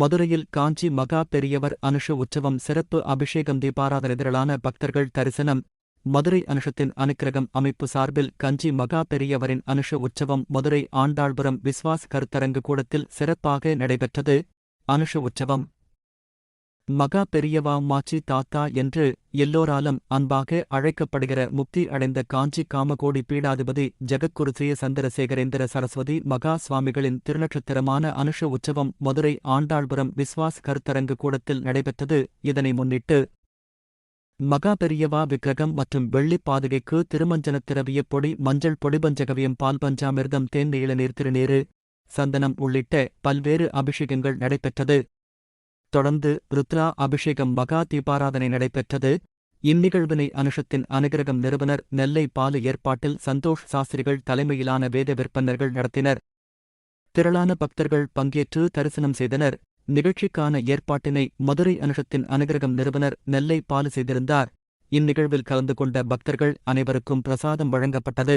மதுரையில் காஞ்சி மகா பெரியவர் அனுஷ உற்சவம் சிறப்பு அபிஷேகம் தீபாராதனை திரளான பக்தர்கள் தரிசனம். மதுரை அனுஷத்தின் அனுக்கிரகம் அமைப்பு சார்பில் கஞ்சி மகா பெரியவரின் அனுஷ உற்சவம் மதுரை ஆண்டாள்புரம் விஸ்வாஸ் கருத்தரங்கு கூடத்தில் சிறப்பாக நடைபெற்றது. அனுஷ உற்சவம் மகா பெரியவா மாச்சி தாத்தா என்று எல்லோராலும் அன்பாக அழைக்கப்படுகிற முக்தி அடைந்த காஞ்சி காமகோடி பீடாதிபதி ஜெகத்குரு ஸ்ரீ சந்திரசேகரேந்திர சரஸ்வதி மகா சுவாமிகளின் திருநட்சத்திரமான அனுஷ உற்சவம் மதுரை ஆண்டாள்புரம் விஸ்வாஸ் கருத்தரங்கு கூடத்தில் நடைபெற்றது. இதனை முன்னிட்டு மகா பெரியவா விக்கிரகம் மற்றும் வெள்ளிப் பாதுகைக்கு திருமஞ்சனத் திரவிய பொடி மஞ்சள் பொடிபஞ்சகவியம் பால் பஞ்சாமிர்தம் தேன் இளநீர் திருநீரு சந்தனம் உள்ளிட்ட பல்வேறு அபிஷேகங்கள் நடைபெற்றது. தொடர்ந்து ருத்ரா அபிஷேகம் மகா தீபாராதனை நடைபெற்றது. இந்நிகழ்வினை அனுஷத்தின் அனுகிரகம் நிறுவனர் நெல்லை பாலு ஏற்பாட்டில் சந்தோஷ் சாஸ்திரிகள் தலைமையிலான வேத விற்பனர்கள் நடத்தினர். திரளான பக்தர்கள் பங்கேற்று தரிசனம் செய்தனர். நிகழ்ச்சிக்கான ஏற்பாட்டினை மதுரை அனுஷத்தின் அனுகிரகம் நிறுவனர் நெல்லை பாலு செய்திருந்தார். இந்நிகழ்வில் கலந்து கொண்ட பக்தர்கள் அனைவருக்கும் பிரசாதம் வழங்கப்பட்டது.